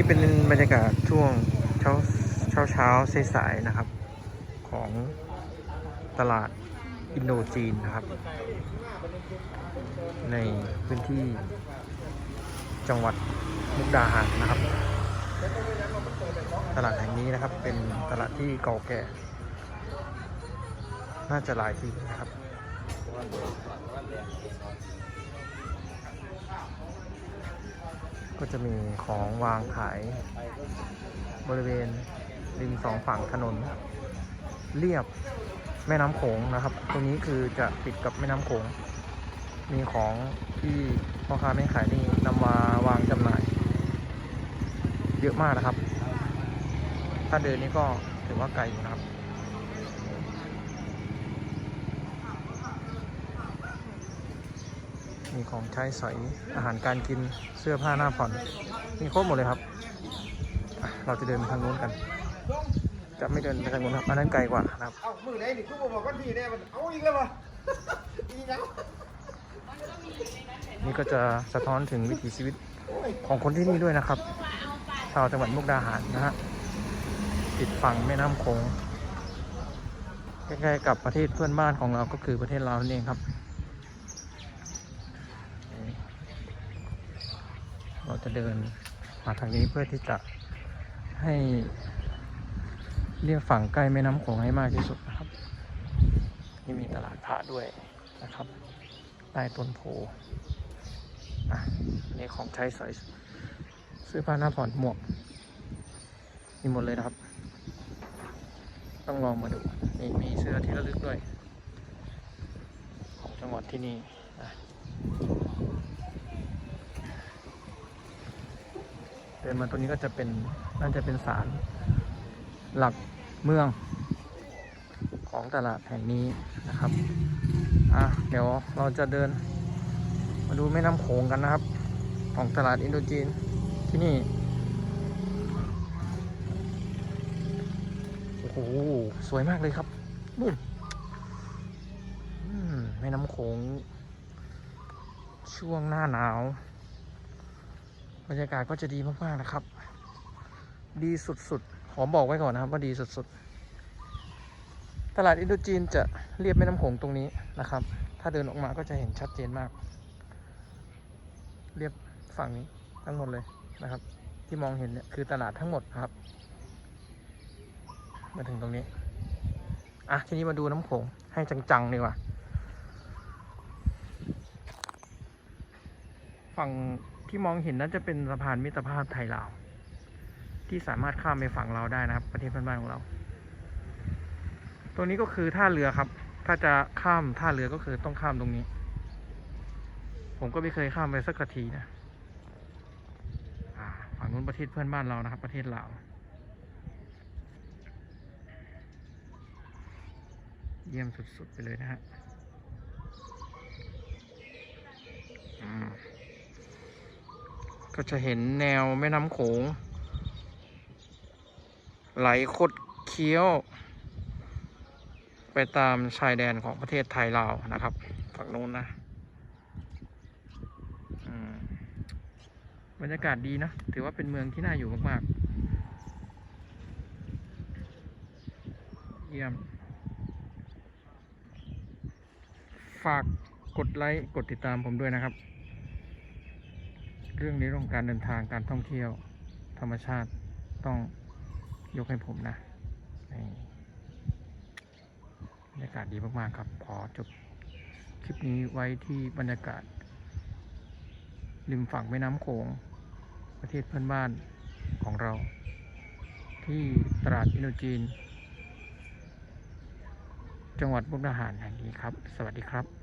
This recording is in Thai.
นี่เป็นบรรยากาศช่วงเช้าเช้าเช้าสายๆนะครับ ของตลาดอินโดจีนนะครับ ในพื้นที่จังหวัดมุกดาหารนะครับ ตลาดแห่งนี้นะครับเป็นตลาดที่เก่าแก่ น่าจะหลายปีนะครับ ก็จะมีของวางขาย บริเวณริมสองฝั่งถนน เรียบแม่น้ำโขงนะครับ ตรงนี้คือจะติดกับแม่น้ำโขง มีของที่พ่อค้าแม่ขายนี่นำมาวางจำหน่าย เยอะมากนะครับ ถ้าเดินนี่ก็ถือว่าไกลอยู่นะครับ มีของใช้สอยอาหารการกินเสื้อผ้าหน้าผ่อนมีครบหมดเลยครับอะเราจะเดินไปทางนู้นกัน จะไม่เดินไปทางนู้นครับอันนั้นไกลกว่านะครับเอ้ามือไหนนี่คือบอกว่าพี่แน่มันเอาอีกแล้ววะอีกแล้วนี่ก็จะสะท้อนถึงวิถีชีวิตของคนที่นี่ด้วยนะครับ ชาวจังหวัดมุกดาหารนะฮะติดฝั่งแม่น้ำโขงใกล้ๆกับประเทศเพื่อนบ้านของเราก็คือประเทศลาวนั่นเองครับ เราจะเดินมาทางนี้เพื่อที่จะให้เรียกฝั่งใกล้แม่น้ำโขงให้มากที่สุดนะครับ นี่มีตลาดพระด้วยนะครับใต้ต้นโพอะนี่ของใช้สอยเสื้อผ้าหน้าผ่อนหมวกมีหมดเลยนะครับ ต้องลองมาดูนี่มีเสื้อที่ระลึกด้วย ของจังหวัดที่นี่นะเดินมาตรงนี้ก็จะเป็นน่าจะเป็นศาลหลักเมืองของตลาดแห่งนี้นะครับอะเดี๋ยวเราจะเดิน มาดูแม่น้ำโขงกันนะครับ ของตลาดอินโดจีนที่นี่โอ้โหสวยมากเลยครับนู่นแม่น้ำโขงช่วงหน้าหนาว บรรยากาศก็จะดีมากๆนะครับ ดีสุดๆ ขอบอกไว้ก่อนนะครับว่าดีสุดๆ ตลาดอินโดจีนจะเรียบแม่น้ำโขงตรงนี้นะครับ ถ้าเดินออกมาก็จะเห็นชัดเจนมาก เรียบฝั่งนี้ทั้งหมดเลยนะครับ ที่มองเห็นเนี่ยคือตลาดทั้งหมดครับ มาถึงตรงนี้ อะทีนี้มาดูน้ำโขงให้จังๆดีกว่า ฝั่ง ที่มองเห็นน่าจะเป็นสะพานมิตรภาพไทยลาวที่สามารถข้ามไปฝั่งเราวได้นะครับ ประเทศเพื่อนบ้านของเราตัวนี้ก็คือท่าเรือครับ ถ้าจะข้ามท่าเรือก็คือต้องข้ามตรงนี้ ผมก็ไม่เคยข้ามไปสักทีนะฝั่งนู้นประเทศเพื่อนบ้านเรานะครับ ประเทศลาวเยี่ยมสุดๆไปเลยนะฮะอืม ก็จะเห็นแนวแม่น้ำโขง ไหลคดเคี้ยว ไปตามชายแดนของประเทศไทยลาวนะครับ ฝั่งนู้นนะอืมบรรยากาศดีนะ ถือว่าเป็นเมืองที่น่าอยู่มาก ๆ เยี่ยม ฝากกดไลค์ กดติดตามผมด้วยนะครับ เรื่องในเรื่องการเดินทางการท่องเที่ยว ธรรมชาติต้องยกให้ผมนะบรรยากาศดีมากๆครับ ขอจบคลิปนี้ไว้ที่บรรยากาศ ริมฝั่งแม่น้ำโขง ประเทศเพื่อนบ้านของเรา ที่ตลาดอินโดจีน จังหวัดมุกดาหารแห่งนี้ครับ สวัสดีครับ